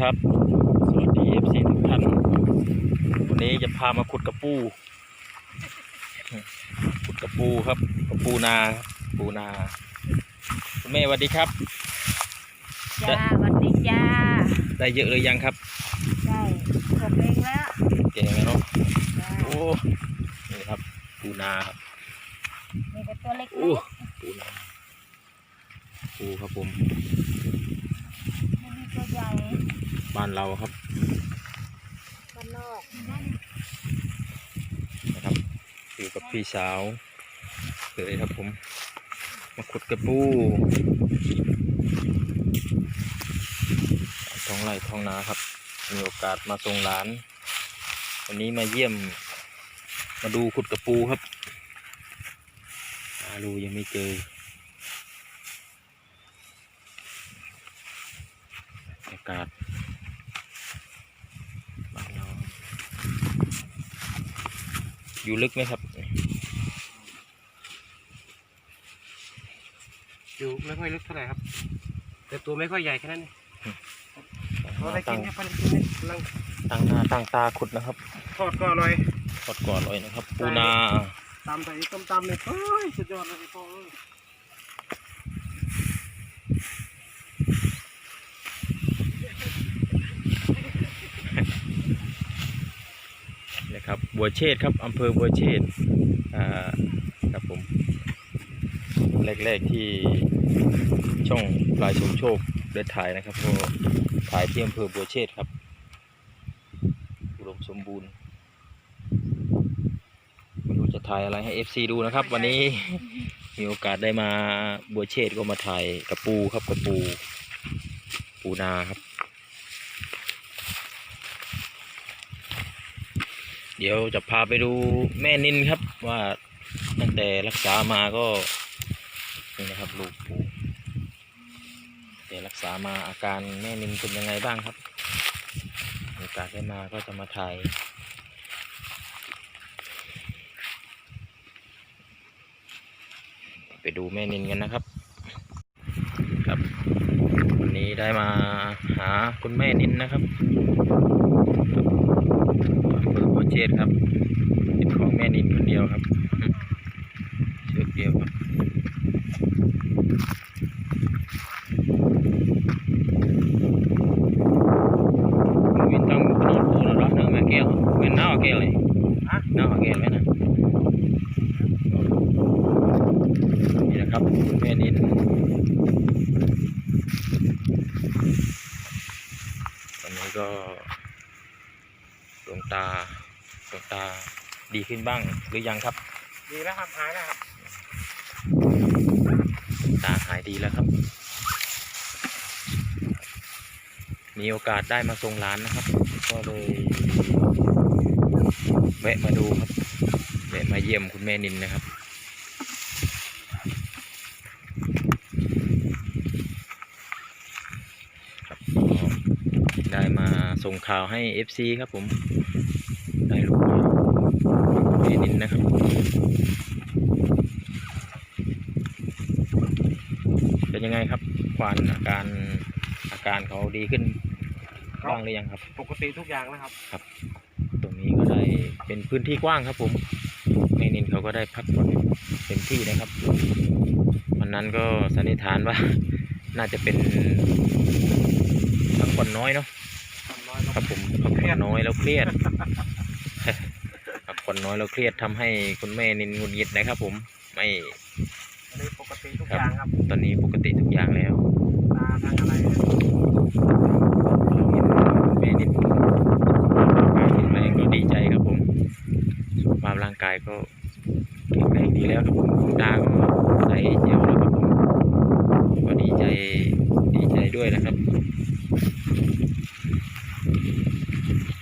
ครับ สวัสดี FC ทุกท่าน วันนี้จะพามาขุดกระปู ขุดกระปูครับ กระปูนาครับปูนา คุณแม่สวัสดีครับ จ้าสวัสดีจ้า ได้เยอะเลยยังครับ ได้ผมเองแล้วเก่งแล้วเนาะจ้าโอ้ นี่ครับ ปูนาครับมีแต่ตัวเล็กโอ้ปูนา ปูครับผมๆไม่มีตัวใหญ่ บ้านเราครับบ้านนอกนะครับอยู่กับพี่สาวเลยครับผม มาขุดกระปูท้องไร่ท้องนาครับ มีโอกาสมาส่งหลาน วันนี้มาเยี่ยม มาดูขุดกระปูครับหาดูยังไม่เจอบรรยากาศบ้านเรา อยู่ลึกไหมครับ อยู่ไม่ค่อยลึกเท่าไหร่ครับ แต่ตัวไม่ค่อยใหญ่แค่นั้นเองพอได้กิตั้นงเนี่ยพอได้กินเนี่ยกำลังตั้งหน้าตั้งตาขุดนะครับทอดก็อร่อยทอดก่อนเลยนะครับ ปูนาตำใส่ต้มตำเนี่ยเฮ้ยสุดยอดเลยพ่อเอ้ย นะ ครับบัวเชษครับอำเภอบัวเชษครับผมแรกๆที่ช่องปลายสมโชคได้ถ่ายนะครับก็ถ่ายที่อำเภอบัวเชษครับอุดมสมบูรณ์ไม่รู้จะถ่ายอะไรให้ FC ดูนะครับ วันนี้มีโอกาสได้มาบัวเชษก็มาถ่ายกระปูครับกระปู ปูนาครับ เดี๋ยวจะพาไปดูแม่นินครับว่าตั้งแต่รักษามาก็นี่นะครับลูกปูแต่รักษามาอาการแม่นินเป็นยังไงบ้างครับมีโอกาสได้มาก็จะมาถ่ายไปดูแม่นินกันนะครับ ครับวันนี้ได้มาหาคุณแม่นินนะครับ เชษครับเป็นของแม่นินคนเดียวครับชุดเดียวครับวินต้องนอนปูนะรอบหนึ่งแม่แก้วเป็นหน้าแก้วเลย ฮะ หน้าแก้วไหมนะนี่นะครับคุณแม่นินตอนนี้ก็ ดวงตาดวงตา ดีขึ้นบ้างหรือยังครับ ดีแล้วครับหายแล้วครับดวงตาหายดีแล้วครับ มีโอกาสได้มาส่งหลานนะครับ ก็เลยแวะมาดูครับแวะมาเยี่ยมคุณแม่นินนะครับครับก็ได้มาส่งข่าวให้ FC ครับผมได้ลูกมาแม่ นินนะครับเป็นยังไงครับควานอาการอาการเขาดีขึ้นบ้างหรือยังครับ ปกติทุกอย่างแล้วครับ ตรงนี้ก็ได้เป็นพื้นที่กว้างครับผมแม่นินเขาก็ได้พักผ่อนเต็มที่นะครับวันนั้นก็สันนิษฐานว่าน่าจะเป็นพักผ่อนน้อยเนาะทำน้อยลงครับผมพักผ่อนน้อยแล้วเครียดพักผ่ อนน้อยแล้วเครียดทำให้คุณแม่นินหงุดหงิดนะครับ ผมไม่อันนี้ปกติทุกครัอบย่างครับ ตอนนี้ปกติทุกอย่างแล้วตาทางอะไรเนี่ยแม่นิดการแข็งแรงก็ดีใจครับผมสุขภาพร่างกายก็แข็งแรงดีแล้วครับผมคุณตาก็ใส่เจลแล้วครับผมก็ดีใจดีใจด้วยนะครับ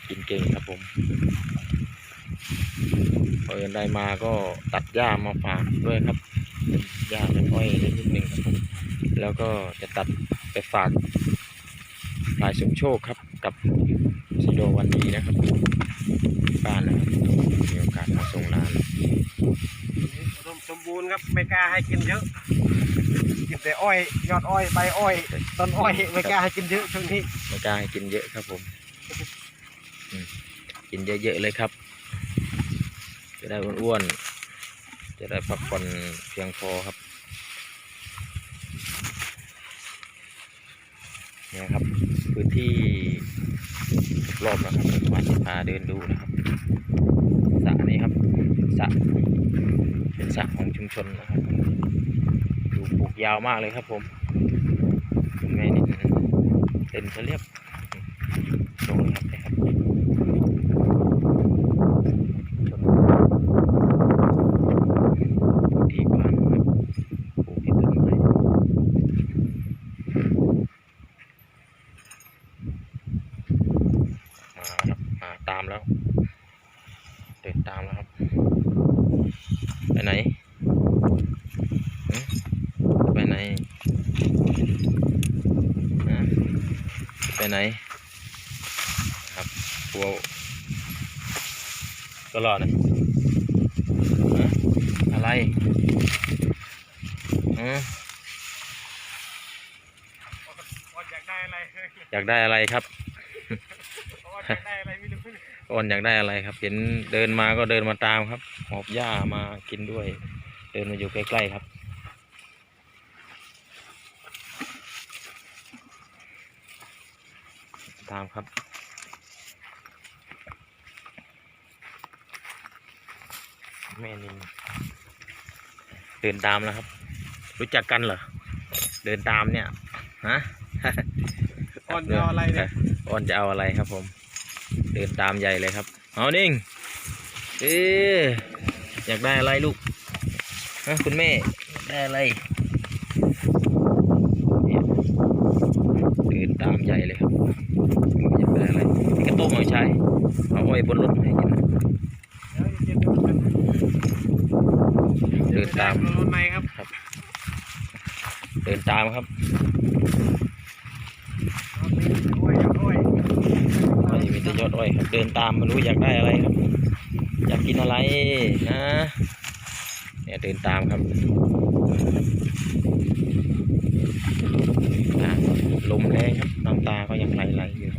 กินเก่งครับผมพอ เอินได้มาก็ตัดหญ้ามาฝากด้วยครับเป็นหญ้าเป็นอ้อยนิดนึงครับผมแล้วก็จะตัดไปฝากพลายสมโชคครับกับซีโดวันนี้นะครับบ้านนะครับมีโอกาสมาส่งร้านอุดมสมบูรณ์ครับไม่กล้าให้กินเยอะกกินแต่อ้อยยอดอ้อยใบอ้อยต้นอ้อยไม่กล้าให้กินเยอะช่วงนี้ไม่กล้าให้กินเยอะครับผมอืมกินเยอะๆเลยครับ จะได้อ้วนๆ จะได้พักผ่อนเพียงพอครับ เนี่ยครับ พื้นที่รอบนะครับมาจะพาเดินดูนะครับสระนี้ครับสระเป็นสระของชุมชนนะครับดูปลูกยาวมากเลยครับผมคุณแม่นี่เต็มจะเรียบโชว์เลยครับนะครับชมที่กว้างครับปลูกที่ต้นไม้มาครับมาตามแล้ว เดินตามแล้วครับ ไปไหนหึไปไหนฮะ ไปไหนครับกลัวตลอดนะฮะอะไรฮะอยากได้อะไรอยากได้อะไรครับอยากได้อะไรไม่รู้อ้อนอยากได้อะไรครับ เห็นเดินมาก็เดินมาตามครับ หอบหญ้ามากินด้วย เดินมาอยู่ใกล้ๆครับ ตามครับ แม่นินเดินตามแล้วครับ รู้จักกันเหรอ เดินตามเนี่ย ฮะอ่อนจะเอาอะไรเนี่ยอ้อนจะเอาอะไรครับผม เดินตามใหญ่เลยครับ เอานิ่ง เอ๊ะอยากได้อะไรลูกฮะคุณแม่ ได้อะไรเนี่ยเดินตามใหญ่เลยครับอยากได้อะไร นี่กระต้มเอาใช้เอาไว้บนรถให้กินนะเดินตามรถไหมครับ เดินตามครับอ้อยยอดอ้อยไม่มีแต่ยอดอ้อยครับเดินตามไม่รู้อยากได้อะไรครับ อยากกินอะไรนะเนี่ยเดินตามครับอะลมแรงครับน้ำตาก็ยังไหลๆอยู่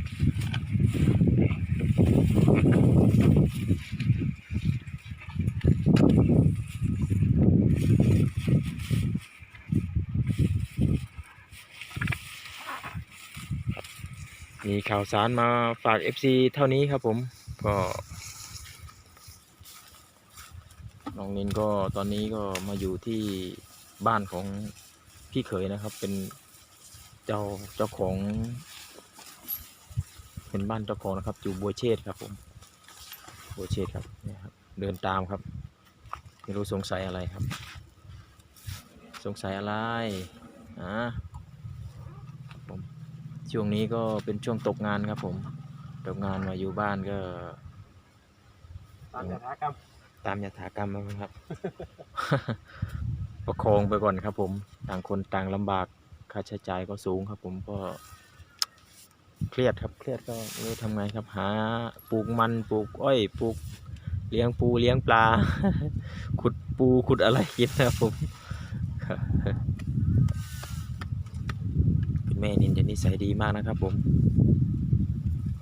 มีข่าวสารมาฝาก FC เท่านี้ครับผมก็น้องนินก็ตอนนี้ก็มาอยู่ที่บ้านของพี่เขยนะครับ เป็นเจ้าเจ้าของ เป็นบ้านเจ้าของนะครับ อยู่บัวเชษครับผมบัวเชษครับเนี่ยครับ เดินตามครับไม่รู้สงสัยอะไรครับ สงสัยอะไรอ่า ช่วงนี้ก็เป็นช่วงตกงานครับผม ตกงานมาอยู่บ้านก็ตามยถากรรมตามยถากรรมนะครับ ประคองไปก่อนครับ ผม ต่างคนต่างลำบากค่าใช้จ่ายก็สูงครับ ผมก็ เครียดครับ เครียดก็ไม่รู้ทำไงครับ หาปลูกมันปลูกอ้อยปลูกเลี้ยงปูเลี้ยงปลา ขุดปูขุดอะไรกินนะครับผมคุณ แม่นินจะนิสัยดีมากนะครับผม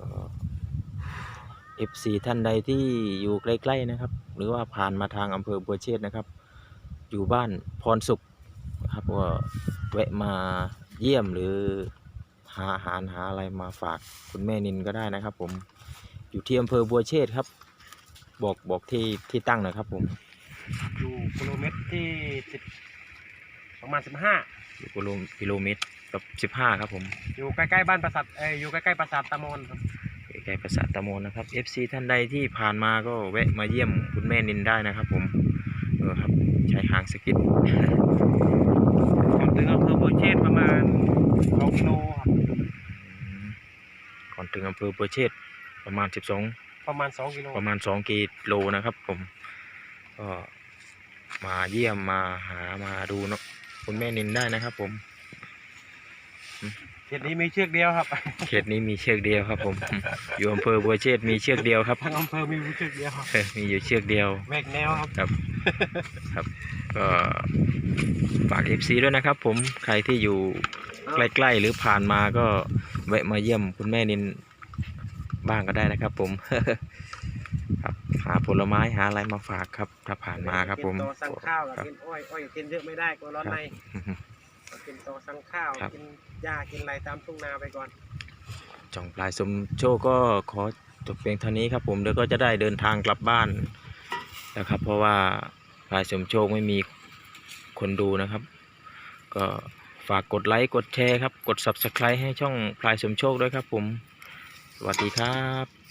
ก็ FC ท่านใดที่อยู่ใกล้ ๆนะครับ หรือว่าผ่านมาทางอำเภอบัวเชษฐ์นะครับ อยู่บ้านพรสุขนะครับก็แวะมาเยี่ยมหรือหาอาหารหาอะไรมาฝากคุณแม่นินก็ได้นะครับ ผมอยู่ที่อำเภอบัวเชษฐ์ครับ บอกบอกที่ที่ตั้งหนะครับผมอยู่กิโลเมตรที่สิบประมาณสิบห้าอยู่กิโลกิโลเมตร กับสิบห้าครับผมอยู่ใกล้ๆบ้านประสาทเอ้ยอยู่ใกล้ๆปราสาทตะมอนครับใกล้ๆปราสาทตะโมนนะครับ FC ท่านใดที่ผ่านมาก็แวะมาเยี่ยมคุณแม่นินได้นะครับ ผมเออครับใช้หางสกิดก่อนถึงอำเภอบัวเชษฐ์ประมาณสองกิโลครับก่อนถึงอำเภอบัวเชษฐ์ประมาณ12ประมาณสองกิโลประมาณ2กิโลนะครับ ผมก็มาเยี่ยมมาหามาดูเนอะคุณแม่นินได้นะครับผม เขตนี้มีเชือกเดียวครับเขตนี้มีเชือกเดียวครับ ผม อยู่อำเภอบัวเชษฐ์มีเชือกเดียวครับทั้งอำเภอมีเชือกเดียวครับมีอยู่เชือกเดียวแวกแนวครับ ครับก็ฝาก FC ด้วยนะครับ ผมใครที่อยู่ใกล้ๆหรือผ่านมาก็แวะมาเยี่ยมคุณแม่นินบ้างก็ได้นะครับ ผมครับหาผลไม้หาอะไรมาฝากครับ ถ้าผ่านมาครับผมกินตอสั่งข้าวกับครับกินอ้อยอ้อยกินเยอะไม่ได้กลัวร้อนในครับกิน ตอสั่งข้าวครับ กินหญ้ากินอะไรตามทุ่งนาไปก่อน จ่องปลายสมโชคก็ขอจบเพียงเท่านี้ครับผมเดี๋ยวก็จะได้เดินทางกลับบ้านแล้วครับ เพราะว่าปลายสมโชคไม่มีคนดูนะครับ ก็ฝากกดไลค์กดแชร์ครับ กด subscribe ให้ช่องพลายสมโชคด้วยครับผม สวัสดีครับ